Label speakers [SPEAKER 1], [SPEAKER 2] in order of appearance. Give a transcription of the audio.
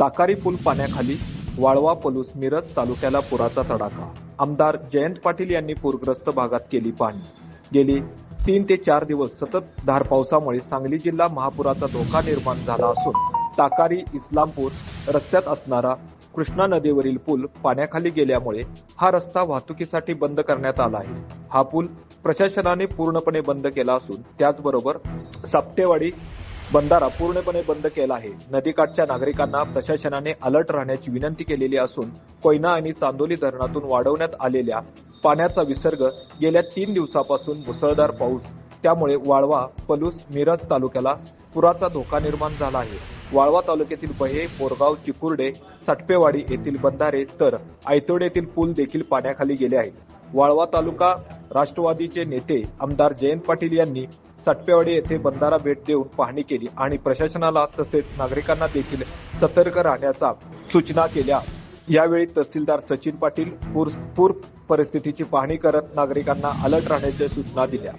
[SPEAKER 1] ताकारी पूल पाण्याखाली वाळवा पलूस मिरज तालुक्याला पुराचा तडाखा. आमदार जयंत पाटील यांनी पूरग्रस्त भागात केली पाहणी गेली तीन ते चार दिवस सतत धार पावसामुळे सांगली जिल्हा महापुराचा धोका निर्माण झाला असून ताकारी इस्लामपूर रस्त्यात असणारा कृष्णा नदीवरील पूल पाण्याखाली गेल्यामुळे हा रस्ता वाहतुकीसाठी बंद करण्यात आला आहे. हा पूल प्रशासनाने पूर्णपणे बंद केला असून त्याचबरोबर साप्तेवाडी बंधारा पूर्णपणे बंद केला आहे. नदीकाठच्या नागरिकांना प्रशासनाने अलर्ट राहण्याची विनंती केलेली असून कोयना आणि चांदोली धरणातून वाढवण्यात आलेल्या पाण्याचा विसर्ग गेल्या तीन दिवसापासून मुसळधार पाऊस त्यामुळे वाळवा पलूस मिरज तालुक्याला पुराचा धोका निर्माण झाला आहे. वाळवा तालुक्यातील बहे पोरगाव चिकुर्डे सटपेवाडी येथील बंधारे तर आयतोड येथील पूल देखील पाण्याखाली गेले आहेत. वाळवा तालुका राष्ट्रवादीचे नेते आमदार जयंत पाटील यांनी सटपेवाडी येथे बंधारा भेट देऊन पाहणी केली आणि प्रशासनाला तसेच नागरिकांना देखील सतर्क राहण्याचा सूचना केल्या. यावेळी तहसीलदार सचिन पाटील पूर पूर परिस्थितीची पाहणी करत नागरिकांना अलर्ट राहण्याच्या सूचना दिल्या.